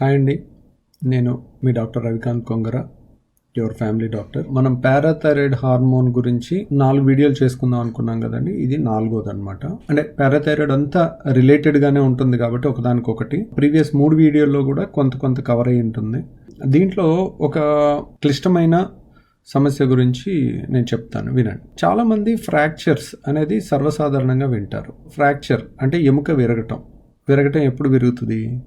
Hi అండి. నేను మీ doctor Ravikanth Kongara your family doctor. మనం పారాథైరాయిడ్ హార్మోన్ గురించి నాలుగు వీడియోలు చేసుకుందాం అనుకున్నాం కదండి. ఇది నాలుగోది అనమాట అంటే పారాథైరాయిడ్ అంతా రిలేటెడ్గానే ఉంటుంది కాబట్టి ఒకదానికొకటి. ప్రీవియస్ మూడు వీడియోల్లో కూడా కొంత కొంత కవర్ అయి ఉంటుంది. దీంట్లో ఒక క్లిష్టమైన సమస్య గురించి నేను చెప్తాను. వినండి. చాలామంది ఫ్రాక్చర్స్ అనేది సర్వసాధారణంగా వింటారు. ఫ్రాక్చర్ అంటే ఎముక విరగటం. విరగటం ఎప్పుడు విరుగుతుంది?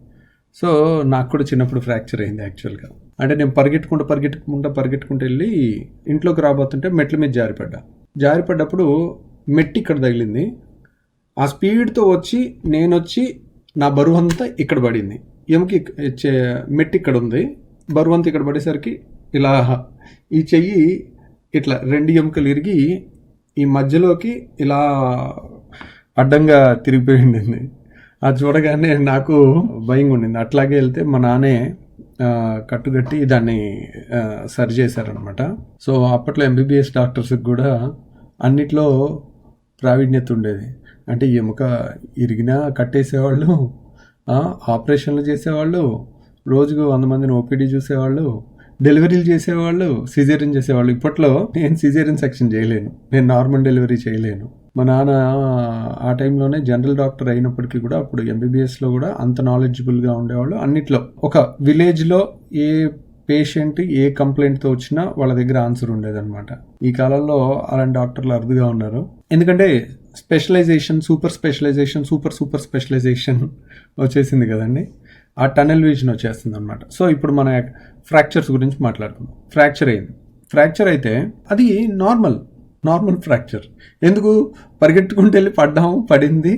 సో నాకు కూడా చిన్నప్పుడు ఫ్రాక్చర్ అయింది యాక్చువల్గా అంటే నేను పరిగెట్టుకుంటూ పరిగెట్టుకుంటూ పరిగెట్టుకుంటూ వెళ్ళి ఇంట్లోకి రాబోతుంటే మెట్ల మీద జారిపడ్డా. జారిపడ్డప్పుడు మెట్టి ఇక్కడ తగిలింది. ఆ స్పీడ్తో వచ్చి నేను వచ్చి నా బరువు అంతా ఇక్కడ పడింది. ఎముకి చే- మెట్టి ఇక్కడ ఉంది. బరువు అంతా ఇక్కడ పడేసరికి ఇలా ఈ చెయ్యి ఇట్లా రెండు ఎముకలు ఇరిగి ఈ మధ్యలోకి ఇలా అడ్డంగా తిరిగిపోయింది. అది చూడగానే నాకు భయంగా ఉండింది అట్లాగే వెళ్తే మా నాన్నే కట్టుకట్టి దాన్ని సరి చేశారనమాట సో అప్పట్లో ఎంబీబీఎస్ డాక్టర్స్కి కూడా అన్నిట్లో ప్రావీణ్యత ఉండేది. అంటే ఎముక ఇరిగినా కట్టేసేవాళ్ళు ఆపరేషన్లు చేసేవాళ్ళు రోజుకు వంద మందిని ఓపీడీ చూసేవాళ్ళు డెలివరీలు చేసేవాళ్ళు సిజేరియన్ చేసేవాళ్ళు. ఇప్పట్లో నేను సిజేరియన్ సెక్షన్ చేయలేను. నేను నార్మల్ డెలివరీ చేయలేను. మా నాన్న ఆ టైంలోనే జనరల్ డాక్టర్ అయినప్పటికీ కూడా అప్పుడు ఎంబీబీఎస్లో కూడా అంత నాలెడ్జబుల్గా ఉండేవాళ్ళు. అన్నిట్లో ఒక విలేజ్లో ఏ పేషెంట్ ఏ కంప్లైంట్తో వచ్చినా వాళ్ళ దగ్గర ఆన్సర్ ఉండేదన్నమాట. ఈ కాలంలో అలాంటి డాక్టర్లు అరుదుగా ఉన్నారు. ఎందుకంటే specialization super specialization super super specialization వచ్చేసింది కదండి. ఆ టనల్ విజన్ వచ్చేస్తుంది అనమాట సో ఇప్పుడు మన ఫ్రాక్చర్స్ గురించి మాట్లాడుకుందాం. ఫ్రాక్చర్ అయింది. ఫ్రాక్చర్ అయితే అది నార్మల్ నార్మల్ ఫ్రాక్చర్. ఎందుకు? పరిగెట్టుకుంటూ వెళ్ళి పడ్డాము పడింది.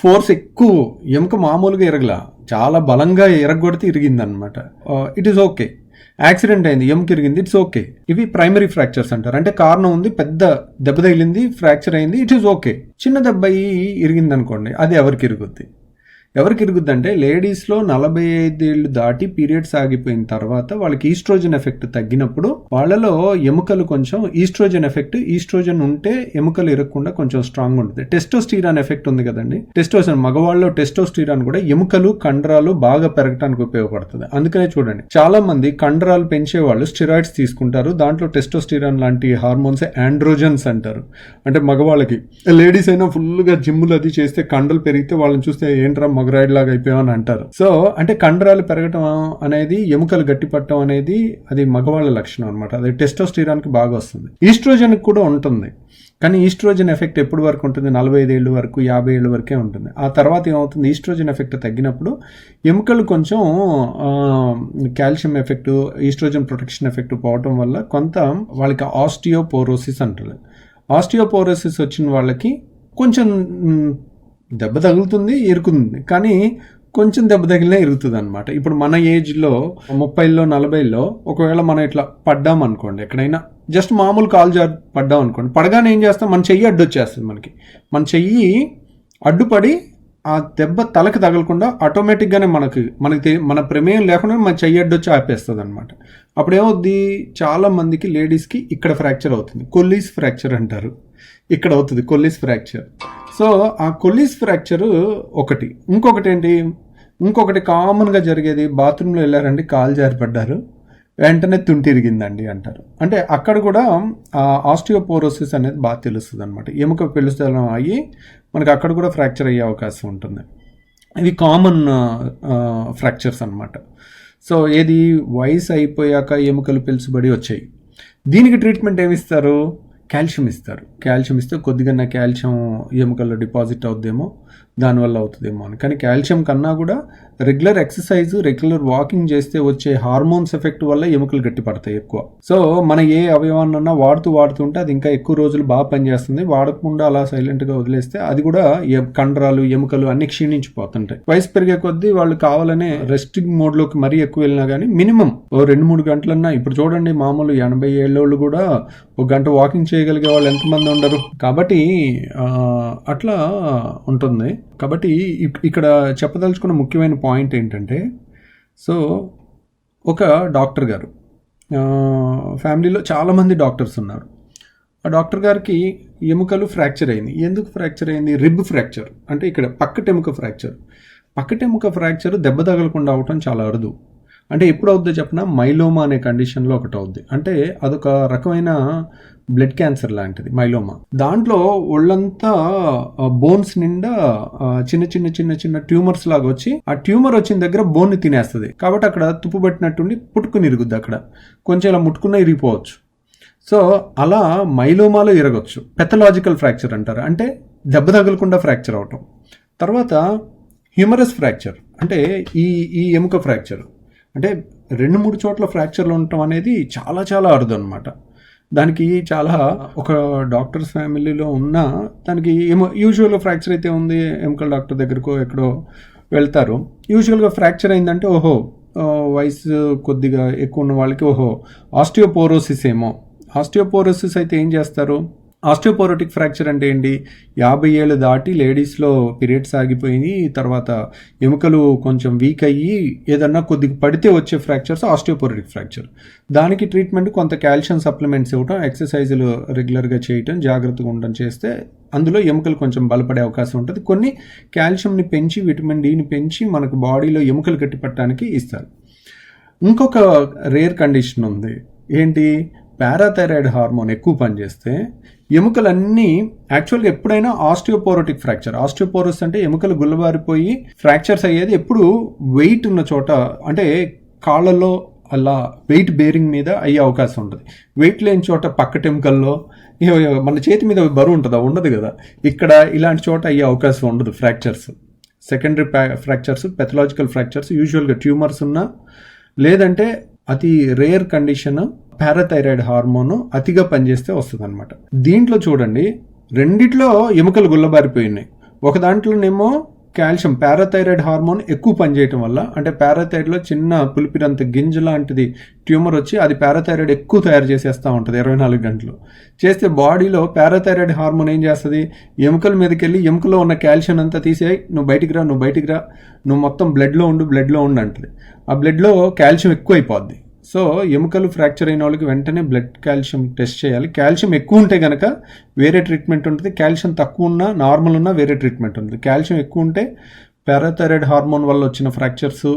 ఫోర్స్ ఎక్కువ ఎముక మామూలుగా ఇరగలా. చాలా బలంగా ఇరగొడితే ఇరిగిందనమాట ఇట్ ఈస్ ఓకే యాక్సిడెంట్ అయింది ఎముక ఇరిగింది ఇట్స్ ఓకే ఇవి ప్రైమరీ ఫ్రాక్చర్స్ అంటారు. అంటే కారణం ఉంది పెద్ద దెబ్బ తగిలింది ఫ్రాక్చర్ అయింది ఇట్ ఈస్ ఓకే చిన్న దెబ్బ ఇరిగింది అనుకోండి అది ఎవరికి ఇరుగుద్ది? ఎవరికి ఇరుగుద్దంటే లేడీస్లో నలభై ఐదేళ్ళు దాటి పీరియడ్స్ ఆగిపోయిన తర్వాత వాళ్ళకి ఈస్ట్రోజన్ ఎఫెక్ట్ తగ్గినప్పుడు వాళ్ళలో ఎముకలు కొంచెం ఈస్ట్రోజన్ ఎఫెక్ట్ ఈస్ట్రోజన్ ఉంటే ఎముకలు ఇరగకుండా కొంచెం స్ట్రాంగ్ ఉంటుంది. టెస్టోస్టీరాన్ ఎఫెక్ట్ ఉంది కదండి. టెస్టోస్టిరాన్ మగవాళ్ళలో టెస్టోస్టీరాన్ కూడా ఎముకలు కండరాలు బాగా పెరగడానికి ఉపయోగపడుతుంది. అందుకనే చూడండి చాలా మంది కండరాలు పెంచే వాళ్ళు స్టిరాయిడ్స్ తీసుకుంటారు. దాంట్లో టెస్టోస్టీరాన్ లాంటి హార్మోన్స్ ఆండ్రోజన్స్ అంటారు. అంటే మగవాళ్ళకి లేడీస్ అయినా ఫుల్గా జిమ్లు అది చేస్తే కండలు పెరిగితే వాళ్ళని చూస్తే ఏంట్రా లాగా అయిపోయామని అంటారు. సో అంటే కండరాలు పెరగటం అనేది ఎముకలు గట్టిపట్టడం అనేది అది మగవాళ్ళ లక్షణం అనమాట అది టెస్టోస్టీరాన్కి బాగా వస్తుంది. ఈస్ట్రోజన్ కూడా ఉంటుంది. కానీ ఈస్ట్రోజన్ ఎఫెక్ట్ ఎప్పుడు వరకు ఉంటుంది? నలభై ఐదు ఏళ్ళ వరకు యాభై ఏళ్ళ వరకే ఉంటుంది. ఆ తర్వాత ఏమవుతుంది? ఈస్ట్రోజన్ ఎఫెక్ట్ తగ్గినప్పుడు ఎముకలు కొంచెం calcium effect oestrogen protection effect పోవటం వల్ల కొంత వాళ్ళకి ఆస్టియోపోరోసిస్ అంటారు. ఆస్టియోపోరోసిస్ వచ్చిన వాళ్ళకి కొంచెం దెబ్బ తగులుతుంది ఇరుకుతుంది. కానీ కొంచెం దెబ్బ తగిలినా ఇరుగుతుంది అనమాట ఇప్పుడు మన ఏజ్లో ముప్పైలో నలభైలో ఒకవేళ మనం ఇట్లా పడ్డాం అనుకోండి ఎక్కడైనా జస్ట్ మామూలు కాలు జార్ పడ్డాం అనుకోండి పడగానే ఏం చేస్తాం? మన చెయ్యి అడ్డు వచ్చేస్తుంది మనకి. మన చెయ్యి అడ్డుపడి ఆ దెబ్బ తలకి తగలకుండా ఆటోమేటిక్గానే మనకి మనకి మన ప్రమేయం లేకుండా మన చెయ్యి అడ్డు వచ్చి ఆపేస్తుంది అనమాట అప్పుడు ఏమవుద్ది చాలా మందికి లేడీస్కి ఇక్కడ ఫ్రాక్చర్ అవుతుంది. కొల్లీస్ ఫ్రాక్చర్ అంటారు. ఇక్కడ అవుతుంది కొల్లీస్ ఫ్రాక్చర్. సో ఆ కొల్లీస్ ఫ్రాక్చరు ఒకటి. ఇంకొకటి ఏంటి ఇంకొకటి కామన్గా జరిగేది బాత్రూంలో వెళ్ళారండి కాలు జారిపడ్డారు వెంటనే తుంటిరిగిందండి అంటారు. అంటే అక్కడ కూడా ఆస్టియోపోరోసిస్ అనేది బాగా తెలుస్తుంది అనమాట ఎముక పెళ్ళుస్తలం అయ్యి మనకు అక్కడ కూడా ఫ్రాక్చర్ అయ్యే అవకాశం ఉంటుంది. ఇవి కామన్ ఫ్రాక్చర్స్ అనమాట సో ఏది? వయసు అయిపోయాక ఎముకలు పిలుచుబడి వచ్చాయి. దీనికి ట్రీట్మెంట్ ఏమిస్తారు? కాల్షియం ఇస్తారు. కాల్షియం ఇస్తే కొద్దిగా కాల్షియం ఎముకల్లో డిపాజిట్ అవుద్దేమో దానివల్ల అవుతుందేమో అని. కానీ కాల్షియం కన్నా కూడా రెగ్యులర్ ఎక్సర్సైజ్ రెగ్యులర్ వాకింగ్ చేస్తే వచ్చే హార్మోన్స్ ఎఫెక్ట్ వల్ల ఎముకలు గట్టిపడతాయి ఎక్కువ. సో మన ఏ అవయవాన్నన్నా వాడుతూ వాడుతుంటే అది ఇంకా ఎక్కువ రోజులు బాగా పనిచేస్తుంది. వాడకుండా అలా సైలెంట్గా వదిలేస్తే అది కూడా కండరాలు ఎముకలు అన్ని క్షీణించిపోతుంటాయి. వయసు పెరిగే కొద్దీ వాళ్ళు కావాలనే రెస్టింగ్ మోడ్లోకి మరీ ఎక్కువ వెళ్ళినా కానీ మినిమం ఓ రెండు మూడు గంటలన్నా. ఇప్పుడు చూడండి మామూలు ఎనభై ఏళ్ళోళ్ళు కూడా ఒక గంట వాకింగ్ చేయగలిగే వాళ్ళు ఎంతమంది ఉండరు. కాబట్టి అట్లా ఉంటుంది. కాబట్టి ఇక్కడ చెప్పదలుచుకున్న ముఖ్యమైన పాయింట్ ఏంటంటే సో ఒక డాక్టర్ గారు ఫ్యామిలీలో చాలామంది డాక్టర్స్ ఉన్నారు. ఆ డాక్టర్ గారికి ఎముకలు ఫ్రాక్చర్ అయింది. ఎందుకు ఫ్రాక్చర్ అయింది? Rib fracture. అంటే ఇక్కడ పక్కటెముక ఫ్రాక్చర్. పక్కటెముక ఫ్రాక్చర్ దెబ్బ తగలకుండా అవటం చాలా అరుదు. అంటే ఎప్పుడు అవుద్దో చెప్పిన? మైలోమా అనే కండిషన్లో ఒకటి అవుద్ది. అంటే అదొక రకమైన బ్లడ్ క్యాన్సర్ లాంటిది మైలోమా దాంట్లో ఒళ్ళంతా బోన్స్ నిండా చిన్న చిన్న చిన్న చిన్న ట్యూమర్స్ లాగా వచ్చి ఆ ట్యూమర్ వచ్చిన దగ్గర బోన్ తినేస్తుంది. కాబట్టి అక్కడ తుప్పు పట్టినట్టుండి పుట్టుకుని ఇరుగుద్ది అక్కడ. కొంచెం ఇలా ముట్టుకున్న ఇరిగిపోవచ్చు. సో అలా మైలోమాలో ఇరగొచ్చు. పెథలాజికల్ ఫ్రాక్చర్ అంటారు. అంటే దెబ్బ తగలకుండా ఫ్రాక్చర్ అవటం. తర్వాత హ్యూమరస్ ఫ్రాక్చర్ అంటే ఈ ఈ ఎముక ఫ్రాక్చర్ అంటే రెండు మూడు చోట్ల ఫ్రాక్చర్లు ఉండటం అనేది చాలా చాలా అరుదు అనమాట దానికి చాలా ఒక డాక్టర్స్ ఫ్యామిలీలో ఉన్న దానికి ఏమో యూజువల్గా ఫ్రాక్చర్ అయితే ఉంది ఎముకల డాక్టర్ దగ్గరకో ఎక్కడో వెళ్తారు. యూజువల్గా ఫ్రాక్చర్ అయిందంటే ఓహో వయసు కొద్దిగా ఎక్కువ ఉన్న వాళ్ళకి ఓహో ఆస్టియోపోరోసిస్ ఏమో. ఆస్టియోపోరోసిస్ అయితే ఏం చేస్తారు? ఆస్టియోపోరోటిక్ ఫ్రాక్చర్ అంటే ఏంటి? యాభై ఏళ్ళు దాటి లేడీస్లో పీరియడ్స్ ఆగిపోయి తర్వాత ఎముకలు కొంచెం వీక్ అయ్యి ఏదన్నా కొద్దిగా పడితే వచ్చే ఫ్రాక్చర్స్ ఆస్టియోపోరోటిక్ ఫ్రాక్చర్. దానికి ట్రీట్మెంట్ కొంత కాల్షియం సప్లిమెంట్స్ ఇవ్వటం ఎక్సర్సైజులు రెగ్యులర్గా చేయటం జాగ్రత్తగా ఉండడం చేస్తే అందులో ఎముకలు కొంచెం బలపడే అవకాశం ఉంటుంది. కొన్ని కాల్షియంని పెంచి విటమిన్ డిని పెంచి మనకు బాడీలో ఎముకలు కట్టిపట్టడానికి ఇస్తారు. ఇంకొక రేర్ కండిషన్ ఉంది. ఏంటి? పారాథైరాయిడ్ హార్మోన్ ఎక్కువ పనిచేస్తే ఎముకలన్నీ యాక్చువల్గా ఎప్పుడైనా ఆస్టియోపోరోటిక్ ఫ్రాక్చర్ ఆస్టియోపోరోస్ అంటే ఎముకలు గుల్లబారిపోయి ఫ్రాక్చర్స్ అయ్యేది ఎప్పుడు వెయిట్ ఉన్న చోట అంటే కాళ్ళలో అలా వెయిట్ బేరింగ్ మీద అయ్యే అవకాశం ఉంటుంది. వెయిట్ లేని చోట పక్కటెముకల్లో ఏ- మన చేతి మీద బరువు ఉంటుందా? ఉండదు కదా. ఇక్కడ ఇలాంటి చోట అయ్యే అవకాశం ఉండదు fractures secondary fractures pathological fractures యూజువల్గా ట్యూమర్స్ ఉన్నా లేదంటే అతి రేర్ కండిషన్ పారాథైరాయిడ్ హార్మోన్ అతిగా పనిచేస్తే వస్తుంది అనమాట దీంట్లో చూడండి రెండిట్లో ఎముకలు గుల్లబారిపోయినాయి. ఒక దాంట్లోనేమో కాల్షియం పారాథైరాయిడ్ హార్మోన్ ఎక్కువ పనిచేయటం వల్ల అంటే పారాథైరాయిడ్లో చిన్న పులిపిరంత గింజ లాంటిది ట్యూమర్ వచ్చి అది పారాథైరాయిడ్ ఎక్కువ తయారు చేసేస్తూ ఉంటుంది ఇరవై నాలుగు గంటలు. చేస్తే బాడీలో పారాథైరాయిడ్ హార్మోన్ ఏం చేస్తుంది? ఎముకల మీదకి వెళ్ళి ఎముకలో ఉన్న కాల్షియం అంతా తీసేయి నువ్వు బయటికి రా నువ్వు బయటికి రా నువ్వు మొత్తం బ్లడ్లో ఉండు బ్లడ్లో ఉండు అంటుంది. ఆ బ్లడ్లో కాల్షియం ఎక్కువ అయిపోద్ది సో ఎముకలు ఫ్రాక్చర్ అయిన వాళ్ళకి వెంటనే బ్లడ్ కాల్షియం టెస్ట్ చేయాలి. కాల్షియం ఎక్కువ ఉంటే కనుక వేరే ట్రీట్మెంట్ ఉంటుంది. కాల్షియం తక్కువ ఉన్నా నార్మల్ ఉన్నా వేరే ట్రీట్మెంట్ ఉంటుంది. కాల్షియం ఎక్కువ ఉంటే పారాథైరాయిడ్ హార్మోన్ వల్ల వచ్చిన ఫ్రాక్చర్స్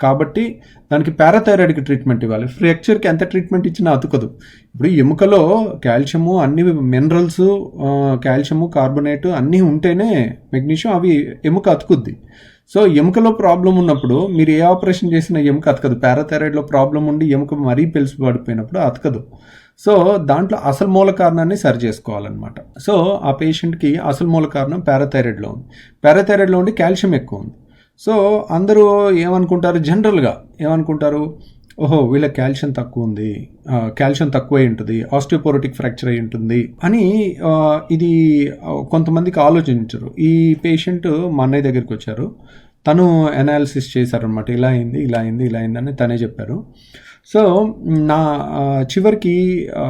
కాబట్టి దానికి పారాథైరాయిడ్కి ట్రీట్మెంట్ ఇవ్వాలి. ఫ్రాక్చర్కి ఎంత ట్రీట్మెంట్ ఇచ్చినా అతుకదు. ఇప్పుడు ఎముకలో కాల్షియము అన్ని మినరల్స్ కాల్షియము కార్బోనేట్ అన్నీ ఉంటేనే మెగ్నీషియం అవి ఎముక అతుకుద్ది. సో ఎముకలో ప్రాబ్లం ఉన్నప్పుడు మీరు ఏ ఆపరేషన్ చేసినా ఎముక అతకదు. పారాథైరాయిడ్లో ప్రాబ్లం ఉండి ఎముక మరీ పెలిసి పడిపోయినప్పుడు అతకదు. సో దాంట్లో అసలు మూల కారణాన్ని సరి చేసుకోవాలన్నమాట. సో ఆ పేషెంట్కి అసలు మూల కారణం పారాథైరాయిడ్లో ఉంది. పారాథైరాయిడ్లో ఉండి కాల్షియం ఎక్కువ ఉంది. సో అందరూ ఏమనుకుంటారు? జనరల్గా ఏమనుకుంటారు? ఓహో వీళ్ళ కాల్షియం తక్కువ ఉంది. కాల్షియం తక్కువై ఉంటుంది. ఆస్టియోపోరోటిక్ ఫ్రాక్చర్ అయి ఉంటుంది అని ఇది కొంతమందికి ఆలోచించరు. ఈ పేషెంట్ మా అన్నయ్య దగ్గరికి వచ్చారు. తను అనాలిసిస్ చేశారనమాట ఇలా అయింది ఇలా అయింది ఇలా అయింది అని తనే చెప్పారు. సో నా చివరికి ఆ,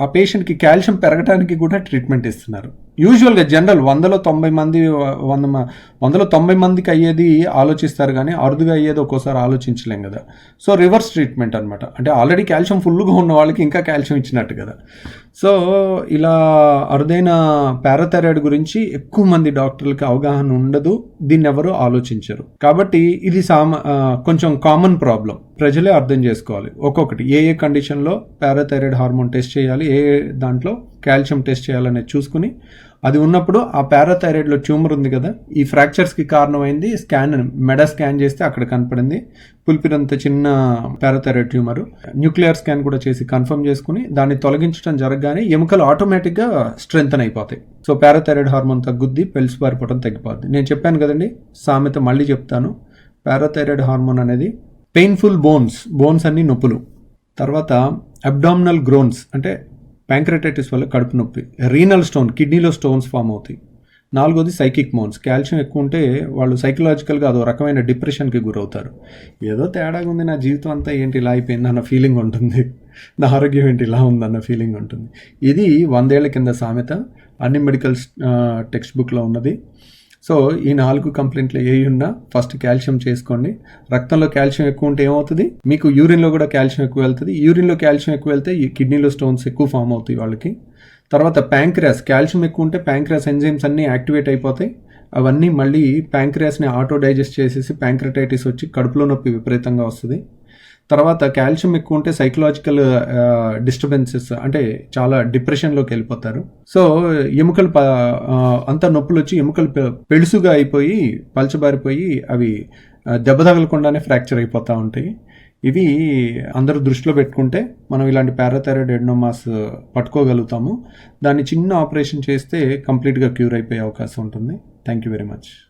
ఆ పేషెంట్కి కాల్షియం పెరగడానికి కూడా ట్రీట్మెంట్ ఇస్తున్నారు. యూజువల్గా జనరల్ వందలో తొంభై మంది వంద మ- వందలో తొంభై మందికి అయ్యేది ఆలోచిస్తారు కానీ అరుదుగా అయ్యేది ఒక్కోసారి ఆలోచించలేం కదా. సో రివర్స్ ట్రీట్మెంట్ అనమాట అంటే ఆల్రెడీ కాల్షియం ఫుల్గా ఉన్న వాళ్ళకి ఇంకా కాల్షియం ఇచ్చినట్టు కదా. సో ఇలా అరుదైన పారాథైరాయిడ్ గురించి ఎక్కువ మంది డాక్టర్లకి అవగాహన ఉండదు. దీన్ని ఎవరు ఆలోచించరు. కాబట్టి ఇది సామ కొంచెం కామన్ ప్రాబ్లం ప్రజలే అర్థం చేసుకోవాలి. ఒక్కొక్కటి ఏ ఏ కండిషన్లో పారాథైరాయిడ్ హార్మోన్ టెస్ట్ చేయాలి? ఏ ఏ దాంట్లో కాల్షియం టెస్ట్ చేయాలనేది చూసుకుని అది ఉన్నప్పుడు ఆ పారాథైరాయిడ్లో ట్యూమర్ ఉంది కదా ఈ ఫ్రాక్చర్స్కి కారణమైంది స్కాన్ మెడ స్కాన్ చేస్తే అక్కడ కనపడింది. పులిపిరంత చిన్న పారాథైరాయిడ్ ట్యూమర్. న్యూక్లియర్ స్కాన్ కూడా చేసి కన్ఫర్మ్ చేసుకుని దాన్ని తొలగించడం జరగగానే ఎముకలు ఆటోమేటిక్గా స్ట్రెంగ్తన్ అయిపోతాయి. సో పారాథైరాయిడ్ హార్మోన్ తగ్గుద్ది పెల్స్ పారిపోవడం తగ్గిపోద్ది. నేను చెప్పాను కదండి సామెత మళ్ళీ చెప్తాను. పారాథైరాయిడ్ హార్మోన్ అనేది పెయిన్ఫుల్ బోన్స్ బోన్స్ అన్ని నొప్పులు. తర్వాత అబ్డామినల్ గ్రోన్స్ అంటే ప్యాంక్రటైటిస్ వల్ల కడుపు నొప్పి రీనల్ స్టోన్ కిడ్నీలో స్టోన్స్ ఫామ్ అవుతాయి. నాలుగోది సైకిక్ మోన్స్ కాల్షియం ఎక్కువ ఉంటే వాళ్ళు సైకలాజికల్గా అదో రకమైన డిప్రెషన్కి గురవుతారు. ఏదో తేడాగా ఉంది నా జీవితం అంతా ఏంటి ఇలా అయిపోయింది అన్న ఫీలింగ్ ఉంటుంది. నా ఆరోగ్యం ఏంటి ఇలా ఉందన్న ఫీలింగ్ ఉంటుంది. ఇది వందేళ్ళ కింద సామెత. అన్ని మెడికల్ టెక్స్ట్ బుక్లో ఉన్నది. సో ఈ నాలుగు కంప్లైంట్లు ఏ ఉన్నా ఫస్ట్ కాల్షియం చేసుకోండి. రక్తంలో కాల్షియం ఎక్కువ ఉంటే ఏమవుతుంది? మీకు యూరిన్లో కూడా కాల్షియం ఎక్కువ వెళ్తుంది. యూరిన్లో కాల్షియం ఎక్కువ వెళ్తే ఈ కిడ్నీలో స్టోన్స్ ఎక్కువ ఫామ్ అవుతాయి వాళ్ళకి. తర్వాత ప్యాంక్రాస్ కాల్షియం ఎక్కువ ఉంటే ప్యాంక్రాస్ ఎంజైమ్స్ అన్నీ యాక్టివేట్ అయిపోతాయి. అవన్నీ మళ్ళీ ప్యాంక్రియాస్ని ఆటో డైజెస్ట్ చేసేసి ప్యాంక్రటైటిస్ వచ్చి కడుపులో నొప్పి విపరీతంగా వస్తుంది. తర్వాత కాల్షియం ఎక్కువ ఉంటే సైకలాజికల్ డిస్టర్బెన్సెస్ అంటే చాలా డిప్రెషన్లోకి వెళ్ళిపోతారు. సో ఎముకలు ప- నొప్పులు వచ్చి ఎముకలు పె- పెళుసుగా అయిపోయి పలచబారిపోయి అవి దెబ్బ తగలకుండానే ఫ్రాక్చర్ అయిపోతూ ఉంటాయి. ఇవి అందరూ దృష్టిలో పెట్టుకుంటే మనం ఇలాంటి పారాథైరాయిడ్ ఎడ్నోమాస్ పట్టుకోగలుగుతాము. దాన్ని చిన్న ఆపరేషన్ చేస్తే కంప్లీట్గా క్యూర్ అయిపోయే అవకాశం ఉంటుంది. Thank you very much.